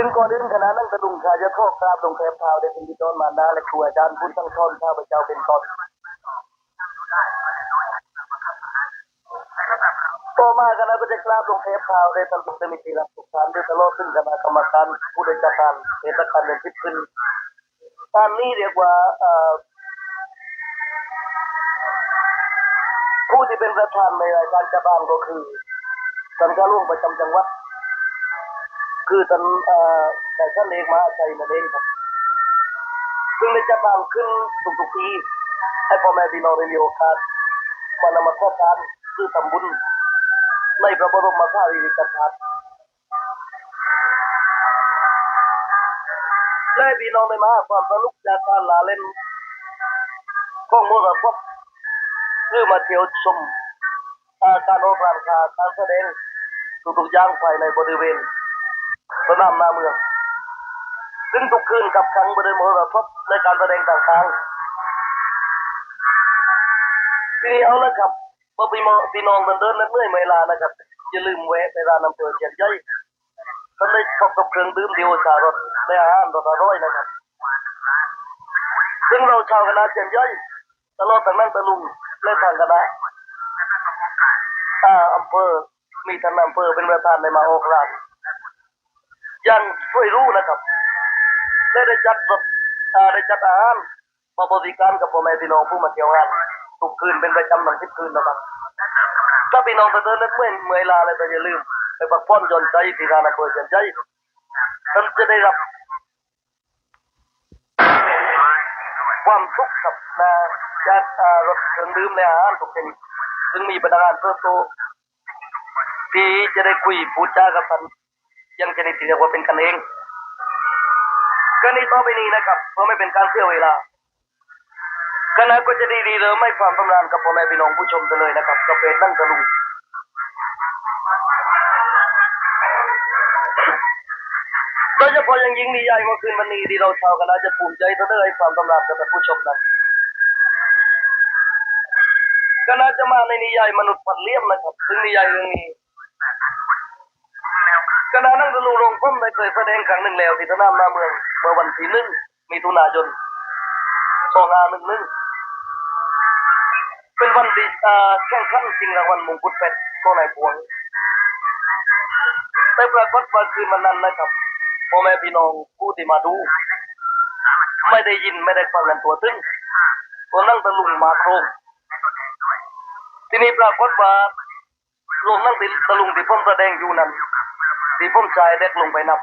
ซึ่งก่อนอื่นคณะนั่งกระดุงชาจะโทษกราบลงแคบเท้าได้เป็นดิตอนมานาและครูอาจารย์พุทธทั้งท่อนข้าพเจ้าเป็นตนต่อมาคณะก็จะกราบลงแคบเท้าได้ตลอดมิติรับสุขสารด้วยตลอดซึ่งคณะกรรมการผู้ได้จัดการเหตุการณ์เดินทิศขึ้นตามนี้เรียกว่าผู้ที่เป็นประธานในรายการจัดบ้านก็คือท่านเจ้าลวงประจำจังหวัด คือท่านแต่ท่านเองมาใจนั่นเองครับซึ่งได้จัดบ้านขึ้นทุกๆปีให้พ่อแม่พี่น้องได้มีโอกาสมานมาทอดทานคือทำบุญในพระบรมสารีริกธาตุและพี่น้องได้มาความสนุกจากการลาเล่นของมรดกหรือมาเที่ยวชมอาการโอรานคาการแสดงทุกๆอย่างภายในบริเวณ สนามหน้าเมือง ซึ่งทุกคืนกับครั้งบริเวณมรดกในการแสดงต่างๆทีนี้เอาละครับเมื่อพี่น้อพี่น้องเดินเดินและเมื่อยไม่ลานะครับอย่าลืมแวะไปร้านน้ำเปลือเชียนย่อยท่านได้พบกับเครื่องดื่มดีโอชารสและอาหารรสอร่อยนะครับ ซึ่งเราชาวคณะเชียนย่อยตลอดทางนั่งตะลุงและทางคณะอ่าอำเภอมีท่านอำเภอเป็นประธานในมาโอกราช ยังช่วยรู้นะครับได้ได้จัดรถอ่าได้จัดอาหารมาบริการกับพ่อแม่พี่น้องผู้มาเที่ยวงานทุกคืนเป็นประจำทั้งสิบคืนนะครับถ้าพี่น้องไปเดินเล่นเมื่อเมื่อลาอะไรก็อย่าลืมไปพักผ่อนหย่อนใจที่ร้านอำเภอเชียนใจท่านจะได้รับ ความสุขกับนะจากอ่ารถเครื่องดื่มและอาหารทุกชนิดซึ่งมีพนักงานเพิ่มโตที่จะได้คุยพูดจากับท่าน ยังชนิดที่เรียกว่าเป็นกันเองก็นี้ต่อไปนี้นะครับเพื่อไม่เป็นการเสียเวลาคณะก็จะดีดีเริ่มไม่ความตำนานกับพ่อแม่พี่น้องผู้ชมกันเลยนะครับกับเพจนั่งตะลุงโดยเฉพาะอยังยิ่งนิยายเมื่อคืนวันนี้ที่เราชาวคณะจะภูมิใจเสนอให้ความตำนานกับท่านผู้ชมนั้นคณะจะมาในนิยายมนุษย์พันเลี่ยมนะครับซึ่งนิยายเรื่องนี้ ณะนั่งตะลุงโรงพ้มได้เคยแสดงครั้งหนึ่งแล้วที่สนามหน้าเมืองเมื่อวันที่หนึ่งมีถุนายนสองห้าหนึ่งหนึ่งเป็นวันที่แข่งขันจริงรางวัลมงกุฎเพชรก็นายพวงแต่ปรากฏว่าคืนวันนั้นนะครับพ่อแม่พี่น้องผู้ที่มาดู ไม่ได้ยินไม่ได้ฟังกันตัวตึ้งก็นั่งตะลุงมาโครงทีนี้ปรากฏว่าลงนั่งติตะลุงที่ผมแสดงอยู่นั้น ที่ผมชายเด็กลงไปนับ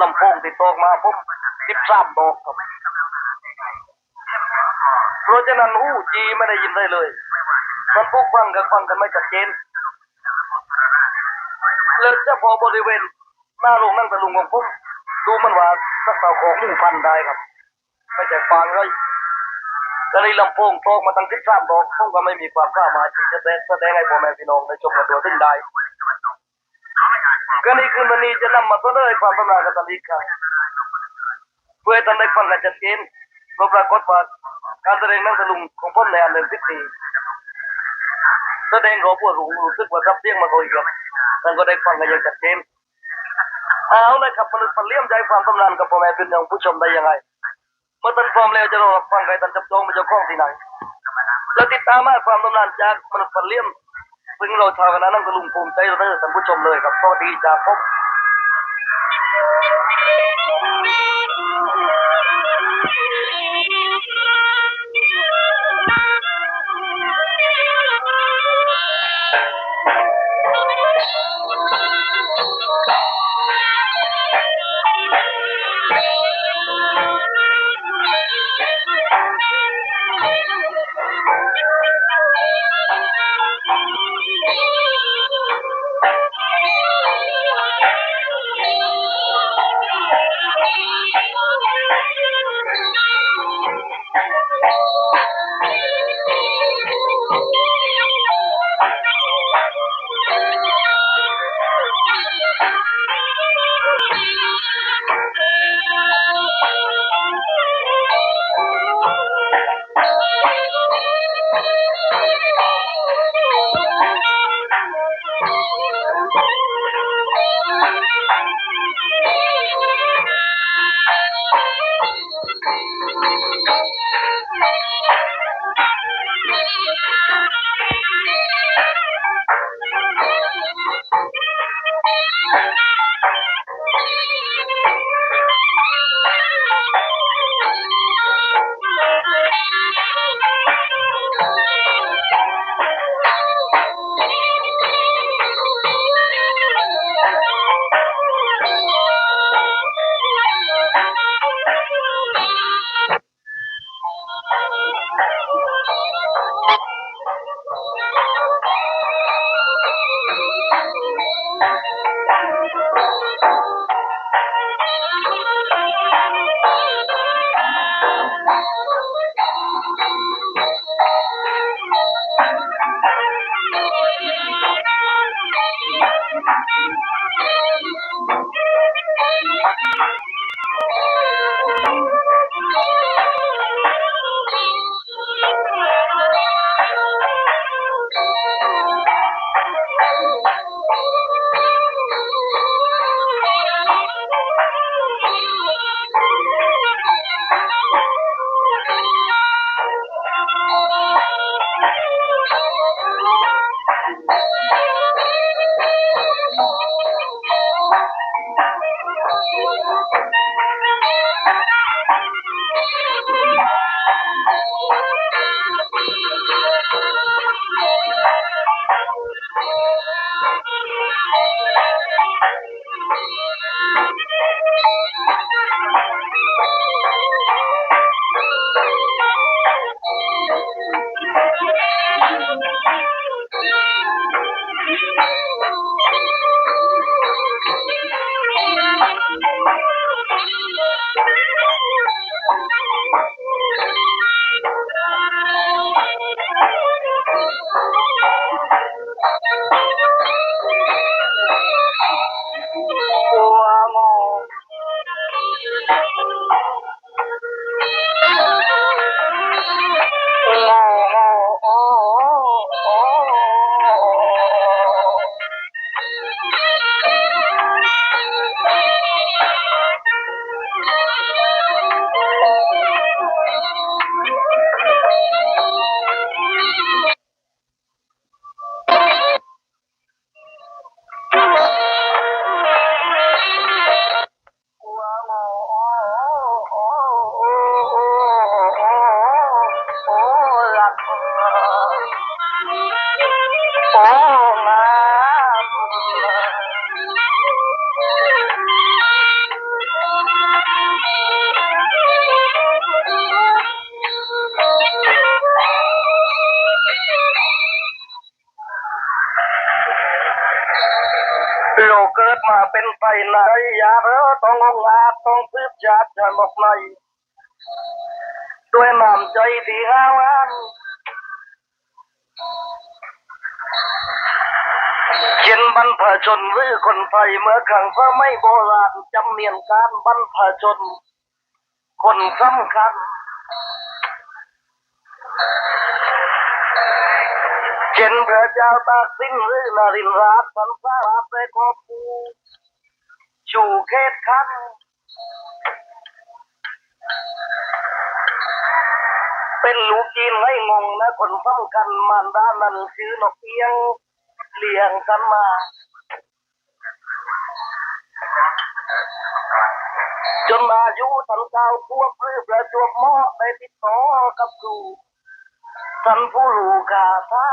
ลำโพงติดตอกมาผมสิบสามดอกครับเพราะฉะนั้นหูจีไม่ได้ยินได้เลยมันพวกฟังกันฟังกันไม่ชัดเจนเลยเฉพาะบริเวณหน้าโรงนั่งตะลุงของผมดูมันว่าสักเต่าของหมู่พันได้ครับ ไม่ใช่ฟังเลยก็เลยลำโพงตอกมาตั้งสิบสามดอกผมก็ไม่มีความกล้ามาที่จะแสดงให้พ่อแม่พี่น้องได้ชมกันตัวถึงได้ นี่คือมันนี้จะนำมาเสนอให้ความตำนานกับตันอีกครั้งเพื่อให้ท่านได้ฟังกันชัดเจนเราปรากฏว่าการแสดงนั่งตะลุงของพ่อในอันเดินสิบปีแสดงรอพวกรู้รู้สึกว่าทับเสียงมาโอยกันท่านก็ได้ฟังกันอย่างชัดเจนเอาเลยครับมนุษย์พันเลี่ยมใจความตำนานกับพ่อแม่พี่น้องผู้ชมได้ยังไง เมื่อท่านพร้อมแล้วจะรอฟังใครท่านจับจองไปเจ้าของที่ไหนแล้วติดตามมาความตำนานจากมนุษย์พันเลี่ยม ซึ่งเราชาวคณะนั่งกระลุงภูมิใจเราได้ท่านผู้ชมเลยครับสวัสดีจากผม นไปไหนอย่าเรอต้ององอาจต้องสืบชาติจะหมดในด้วยน้ำใจที่ห้าวอันเช่นบรรพชนหรือคนไทยเมื่อครั้งสมัยโบราณจำเนียนการบรรพชน คนสำคัญเช่นพระเจ้าตากสินหรือนารินราชสันสาราชได้ครอบครู ชูเขตคันเป็นลูกจีนให้งงนะคนสำคัญมารดานนั้นชื่อนกเอียงเลี้ยงกันมา จนอาอยุทันเก้าขวบหรือประจวบหมาะได้ติดต่อกับครูท่านผู้รู้คาถา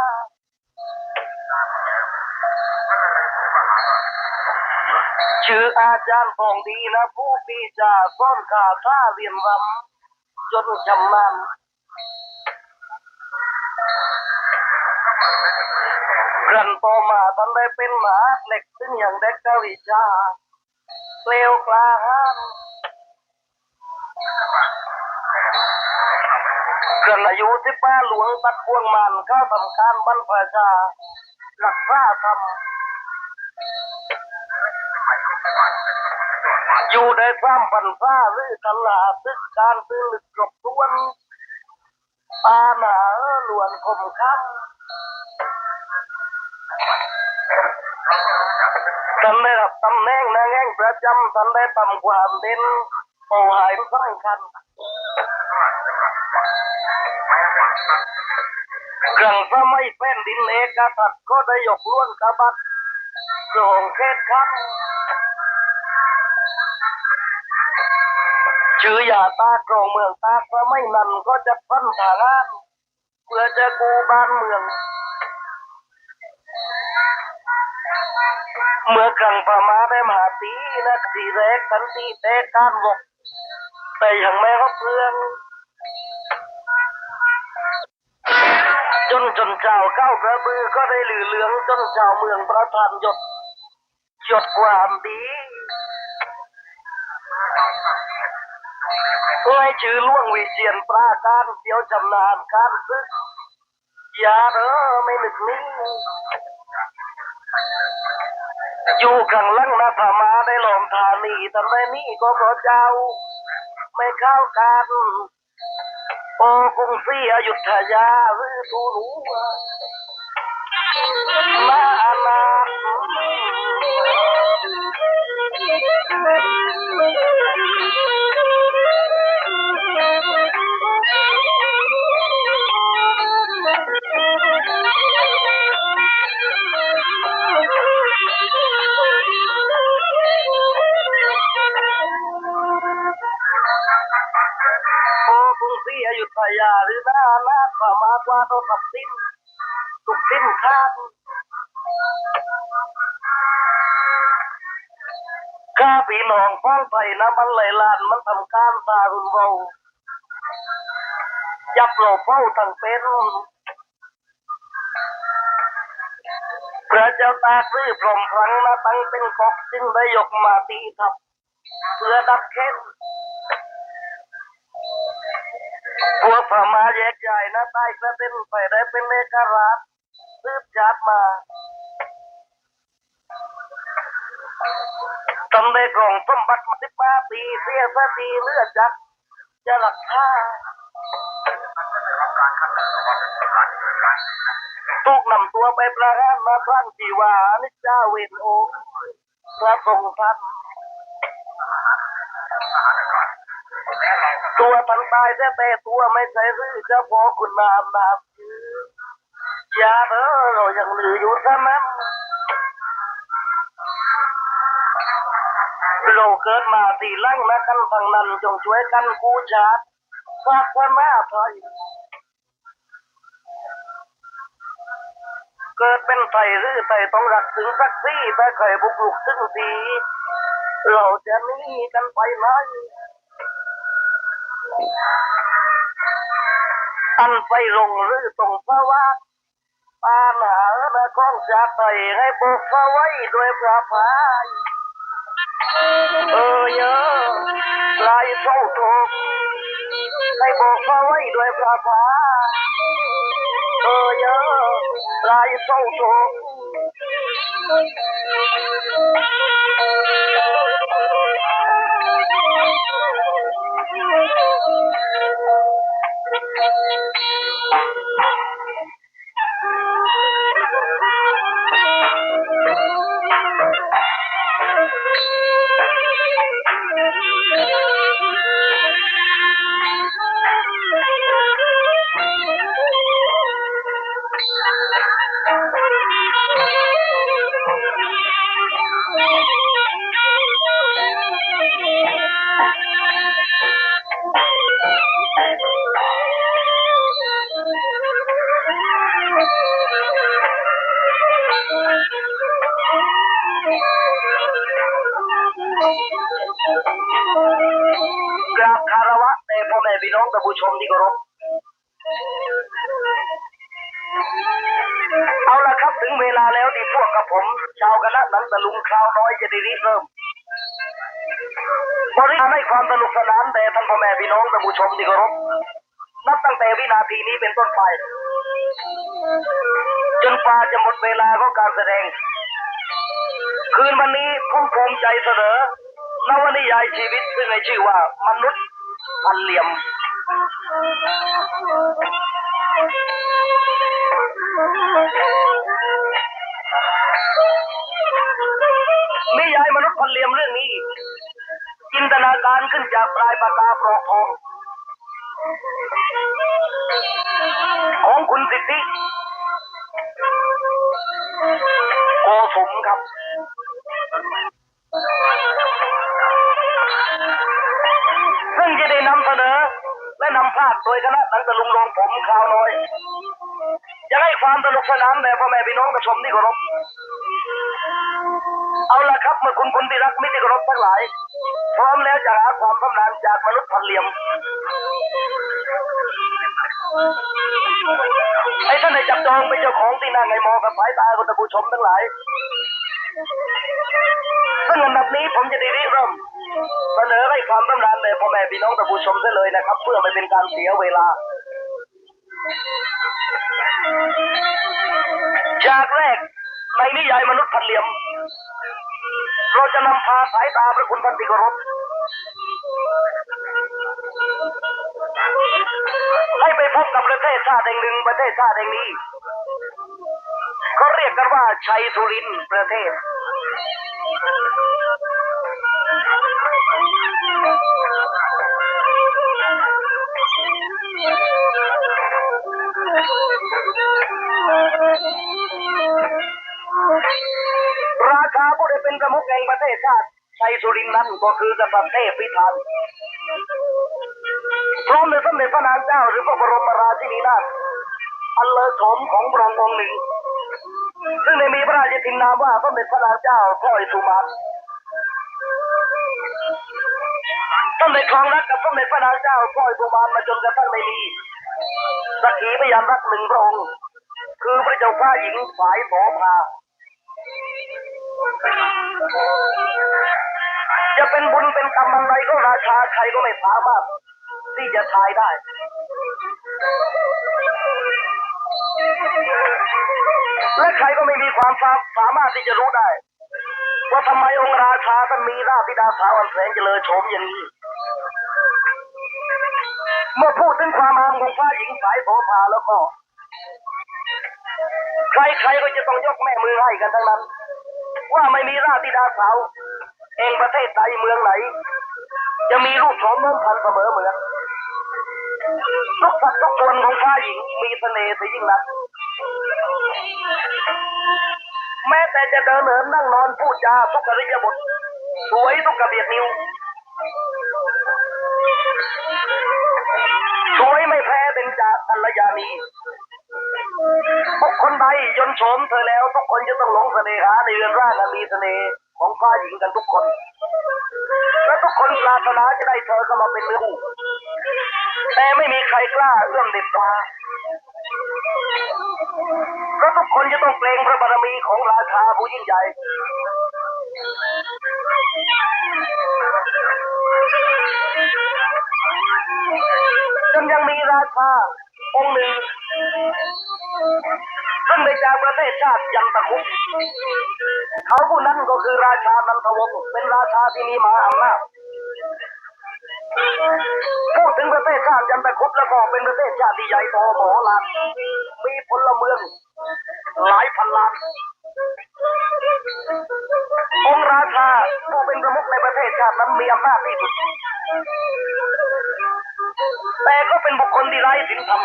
ชื่ออาจารย์ทองดีนะผู้ปีจาซ่อนคาถาเรียนรำจนชำนาญครันต่อมาท่านได้เป็นหมาเหล็กซึ่งอย่างเด็กกวิชาเลวกลาหานเกินอายุที่ป้าหลวงตัดพวงมันเข้าทำการบรรพชาหลักพระธรรม อยู่ได้สร้างปันซ่าหรือตลาดซึกการซื้อหลึกกบต้วนปาหนาหลวนคมคำท่านได้รับตำแหน่งนางแง่งประจำท่านได้ตำความเด่นโอ้หายสำคัญกลางสมัยแผ่นดินเอกษัตก็ได้ยกล้วนกระบัดส่งเขตคัน ชื่อยาตากรองเมืองตากสมัยนั้นก็จะพันทางานเพื่อจะกูบ้านเมือง เมื่อกลางพม่าได้มาตีนักทีแรกทันทีแตการวกแต่ยังไม่รับเพื่อนจนจนเจ้าเข้ากระบือก็ได้หลือเหลืองจนเจ้าเมืองประทานหยดหยดความดี ให้ชื่อล่วงวิเชียนปราการเสียวจำนานการซึกอย่าเด้อไม่นึกนี้อยู่ข้างลังนาธมาได้หลอมธานีทำได้นี่ก็เพราะเจ้า ไม่เข้ากันโอ้กรุงศรีอยุธยาหรือทูหนูมาอาณา ยุธยาหรือนาอาณามากว่าต้องสับสิ้น ทุกสิ้นข้าง พี่น้องฟังไปนะมันไหลลานมันทำการตารุนเบายับโลเฝ้าทั้งเป็นพระเจ้าตาซื้อพรหมพลังนะตั้งเป็นกอกจึงได้ยกมาตีทับ เพื่อดับเค้นพวกพม่าแยกย้ายนะใต้กระเด็นไปได้เป็นเลขาราชสืบชาติมา ทำได้กล่องสมบัติมาสิบห้าปีเสียสตีเลือดจักจะหลักค่าถูกนำตัวไปประหารมาสร้งจีว่านิจาเวนโอพระทรงท่านตัวมันตายแต่แต่ตัวไม่ใช่หรือเจะพอคุณนามนามชื่ออย่าเด้อเรายังเหลืออยู่เท่านั้น เราเกิดมาสีลังนะกันทางนั้นจงช่วยกันกู้ชาติฝากพระแม่ไทยเกิดเป็นไทยหรือไทยต้องรักถึงสักซี่แต่เคยบุกลุกถึงทีเราจะหนีกันไปไหนอันไปลงหรือตรงพระว่าปาหนาและของชาไทยให้บุกเข้าไว้ด้วยพระพาย เออเยอะลายเท่าทกให้บุกเข้าไว้ด้วยพระพายเออเยอะลายเท่าทกก ม่พี่น้องท่านผู้ชมที่เคารพเอาละครับถึงเวลาแล้วที่พวกกับผม ชาวคณะหนังตะลุงคราวน้อยจะได้รีบเริ่มบริการให้ความสนุกสนานแต่ท่านพ่อแม่พี่น้องท่านผู้ชมที่เคารพนับตั้งแต่วินาทีนี้เป็นต้นไปจนฟ้าจะหมดเวลาของการแสดง คืนวันนี้ผมภูมิใจเสนอนวนิยายชีวิตซึ่งให้ชื่อว่ามนุษย์ พันเหลี่ยมนิยายมนุษย์พันเหลี่ยมเรื่องนี้จินตนาการขึ้นจากปลายปากกาปลอกทองของคุณสิทธิโกสมครับ ภาพโดยคณะนังตะลุงโรงผมข่าวน้อยอยากให้ความสนุกสนานแด่พ่อแม่พี่น้องผู้ชมที่เคารพเอาละครับเมื่อคุณคุณที่รักมิตรที่เคารพทั้งหลาย พร้อมแล้วจะหาความสำราญจากมนุษย์พันเหลี่ยมไอ้ท่านได้จับจองเป็นเจ้าของที่นั่งไงมองกับสายตาของท่านผู้ชมทั้งหลายซึ่งอันดับนี้ผมจะได้ริเริ่ม เสนอให้ความสำราญแด่พ่อแม่พี่น้องท่านผู้ชมได้เลยนะครับ เพื่อไม่เป็นการเสียเวลา จากแรกในนิยายมนุษย์พันเหลี่ยม เราจะนำพาสายตาพระคุณท่านที่เคารพให้ไปพบกับประเทศชาติแห่งหนึ่งประเทศชาติแห่งนี้เขาเรียกกันว่าชัยสุรินทร์ประเทศ ราชาผู้ได้เป็นประมุขแห่งประเทศชาติชัยสุรินทร์นั้นก็คือกษัตริย์เทพพิธานพร้อมด้วยสมเด็จพระนางเจ้าหรือพระบรมราชินีนาถอันเลอโฉมของพระองค์องค์หนึ่ง ซึ่งได้มีพระราชทินนามว่าสมเด็จพระนางเจ้าพระอิสุมา นสมเด็จครองรักกับสมเด็จพระนางเจ้าพระอิสุมามาจนกระทั่งได้มีสักขีพยานรักหนึ่งพระองค์ คือพระเจ้าข้าหญิงสายโสภาจะเป็นบุญเป็นกรรมอะไรก็ราชาใครก็ไม่สามารถที่จะทายได้ และใครก็ไม่มีความสามารถที่จะรู้ได้ ว่าทำไมองค์ราชาท่านมีราชธิดาสาวอันแสนเจริญโฉมอย่างนี้ เมื่อพูดถึงความงามของพระหญิงสายโสภาแล้วก็ ใครๆก็จะต้องยกแม่มือให้กันทั้งนั้น ว่าไม่มีราชธิดาสาวเองประเทศใดเมืองไหน จะมีรูปโฉมน้อมพันเสมอเหมือนทุกสัดทุกส่วนของฟ้าหญิงมีเสน่ห์เสียยิ่งนักแม้แต่จะเดินเหินนั่งนอนพูดจาทุกอริยบทสวยทุกกระเบียดนิ้ว สวยไม่แพ้เป็นจากัลยาณีทุกคนใดยนโฉมเธอแล้ว ทุกคนจะต้องหลงเสน่หาในเรือนร่างมีเสน่ห์ของฟ้าหญิงกันทุกคน และทุกคนปรารถนาจะได้เธอเข้ามาเป็นเนื้อคู่แต่ไม่มีใครกล้าเอื้อมเด็ดมาเพราะทุกคนจะต้องเกรงพระบารมีของราชาผู้ยิ่งใหญ่ จนยังมีราชาองค์หนึ่งซึ่งได้จากประเทศชาติยันตะคุกเขาผู้นั้นก็คือราชานันทวงศ์เป็นราชาที่มีมาอำนาจพูดถึงประเทศชาติยันตะคุกแล้วก็เป็นประเทศชาติที่ใหญ่โตมโหฬารมีพลเมืองหลายพันล้าน องค์ราชาผู้เป็นประมุขในประเทศชาตินั้นมีอำนาจที่สุด แต่ก็เป็นบุคคลที่ไร้ศีลธรรม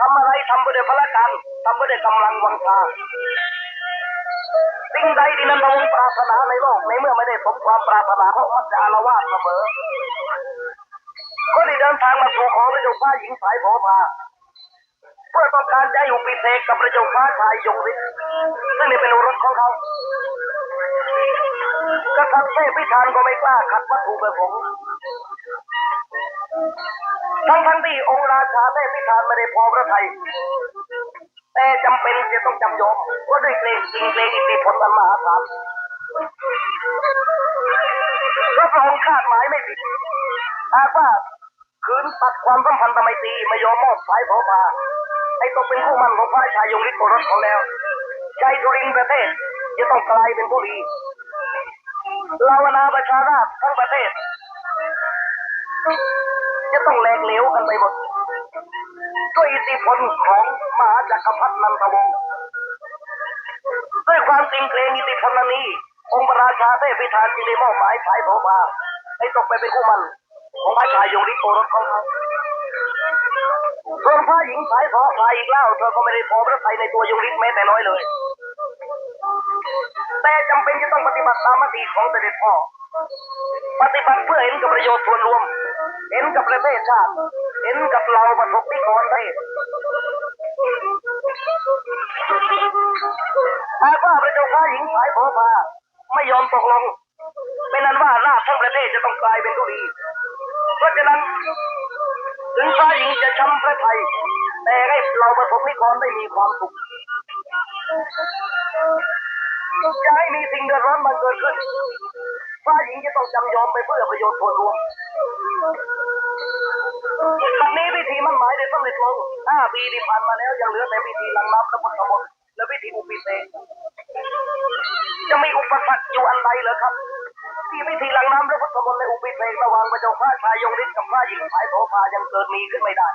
ทำอะไรทำไปด้วยพละการทำไปด้วยกำลังวังชาสิ่งใดที่นั้นทวงศ์ปรารถนาในโลกในเมื่อไม่ได้สมความปรารถนาเขามักจะอารวาสเสมอ ก็ได้เดินทางมาสู่ขอพระเจ้าฟ้าหญิงสายโสภาเพื่อต้องการจะอยู่ปีเสกกับพระเจ้าฟ้าชายยงฤทธิ์ซึ่งนี่เป็นรสของเขา กษัตริย์เทพพิธานก็ไม่กล้าขัดวัตถุประสงค์ทั้งทั้งที่องค์ราชาเทพพิธานไม่ได้พอพระทัยแต่จำเป็นจะต้องจำยอมเพราะด้วยเกรงจริงเกรงอิทธิพลอันมหาศาลพระองค์คาดหมายไม่ผิดหากว่าคืนตัดความสัมพันธ์ทำไมตรีไม่ยอมมอบสายโสภาให้ตกเป็นคู่มันของพระชายยงฤทธิ์โอรสของแล้วชัยสุรินประเทศจะต้องกลายเป็นผู้ดี ลาวนาประชาราชทั้งประเทศ จะต้องแหลกเหลวกันไปหมดด้วยอิทธิพลของมหาจักรพรรดินันทวงศ์ด้วยความจริงเกรงอิทธิพลน,นี้องค์พระราชาเทพพิธานจึงได้มอบหมายสายโสภาให้ตกไปเป็นคู่มันของพระชายยงฤทธิ์โอรสของเขาส่วนฟ้าหญิงสายขอพาอีกแล้วเธอก็ไม่ได้พอพระทัยในตัวยงฤทธิ์แม้แต่น้อยเลย แต่จำเป็นจะต้องปฏิบัติตามมติของเสด็จพ่อ ปฏิบัติเพื่อเห็นกับประโยชน์ส่วนรวม เห็นกับประเทศชาติ เห็นกับเราประสบนิกรปรเทศหากว่าพระเจ้าข้าหญิงสายโผพาไม่ยอมตกลง เป็นนั้นว่าราชทั้งประเทศจะต้องกลายเป็นทุลีเพราะฉะนั้นถึงฟ้าหญิงจะช้ำพระไทย แต่ให้เราประสบนิกรได้มีความสุข จะให้มีสิ่งเดือดร้อนมาเกิดขึ้นฟ้าหญิงจะต้องจำยอมไปเพื่อประโยชน์ส่วนรวมตอนนี้พิธีมั่นหมายได้สำเร็จลงห้าปีที่ผ่านมาแล้วยังเหลือแต่พิธีหลังน้ำและบนขบวนและพิธีอุปิเสกจะมีอุปสรรคอยู่อันใดเหรอครับ ที่พิธีหลังน้ำและพุทธมนต์ในอุปิเสกระหว่างพระเจ้าข้าชายยงฤทธิ์กับพระหญิงสายโสภายังเกิดมีขึ้นไม่ได้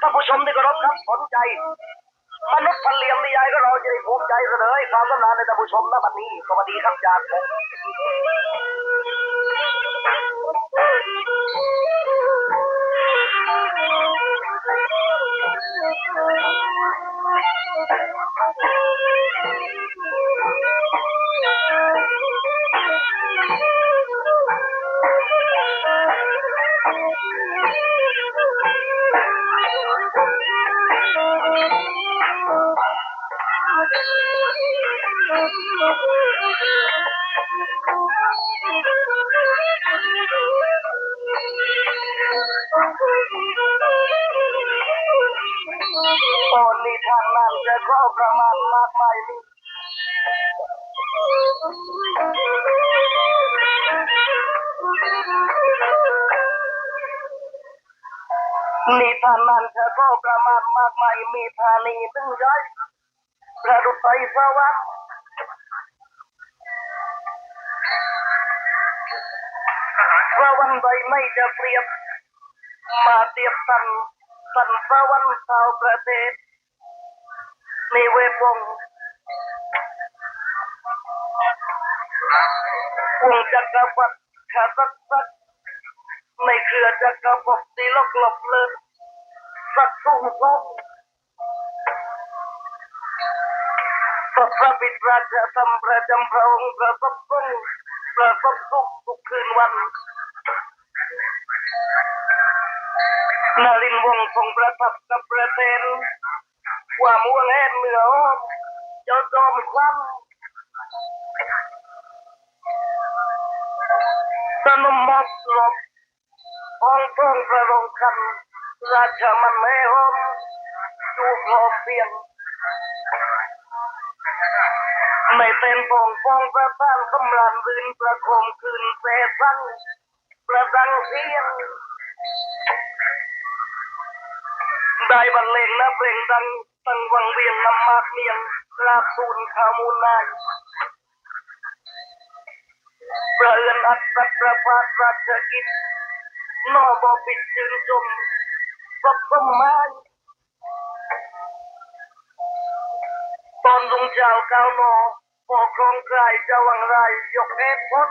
ท่านผู้ชมที่เคารพครับสนใจ มนุษย์พันเหลี่ย มนิยายก็เราจะได้ภูมิใจเสนอให้ความสำนาญในท่านผู้ชมณบัดนี้สวัสดีครับจากผม ตอนนี้ทางนั้นจะก็ประมาณมากมายนี่นี่ทางนั้นจะก็ประมาณมากมายมีธานีตึงย้ายประดุษไตสวรรค์ พระวันใดไม่จะเปรียบ มาเทียบสันสันสวรรค์ชาวประเทศในเวทวงวงจักรพรรดิขาสักสักในเครือจักรภพตีลกหลบเลิศสักทุ่งทองสัพพระบิดราชธรรมประจำพระองค์ประสบสุขประสบสุขทุกคืนวัน นารินวงทรงประทับกับประเทศว่ามัวแล่นเหนือเจ้าจอมควันสนมมอบหลบห้องทรงประรงคันราชมันแม่หอมจูบหอมเพียงไม่เป็นปองฟองประทานสำรานรืนประโคมคืนเสสัง ประดังเสียงได้บรรเลงและเพลงดังตั้งวังเวียงนำมากเมียงราบสูนขามูลนายประเอือนอัศประพาสราชกิจนอบอปิดชื่นชมสับสมัยตอนลุงเจ้าเก้าวนอปกครองกายเจ้าวังไรยกเอฟพ้น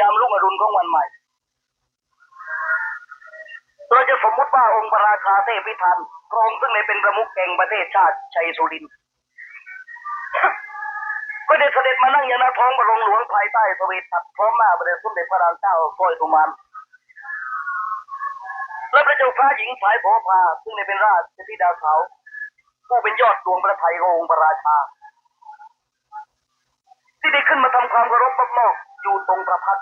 ยามรุ่งอรุณของวันใหม่ เราจะสมมติว่าองค์พระราชาเทพิธันพระองค์ซึ่งได้เป็นประมุขแห่งประเทศชาติชัยสุรินทร์ก็ได้เสด็จมานั่งอย่างนาท้องพระโรงหลวงภายใต้สเวตฉัตรพร้อมหน้าพระเดชสมเด็จพระนางเจ้าสร้อยสุมานและพระเจ้าฟ้าหญิงสายโผพาซึ่งได้เป็นราชธิดาสาวผู้เป็นยอดดวงพระไทยขององค์พระราชา ที่ได้ขึ้นมาทำความเคารพนอกอยู่ตรงประพัด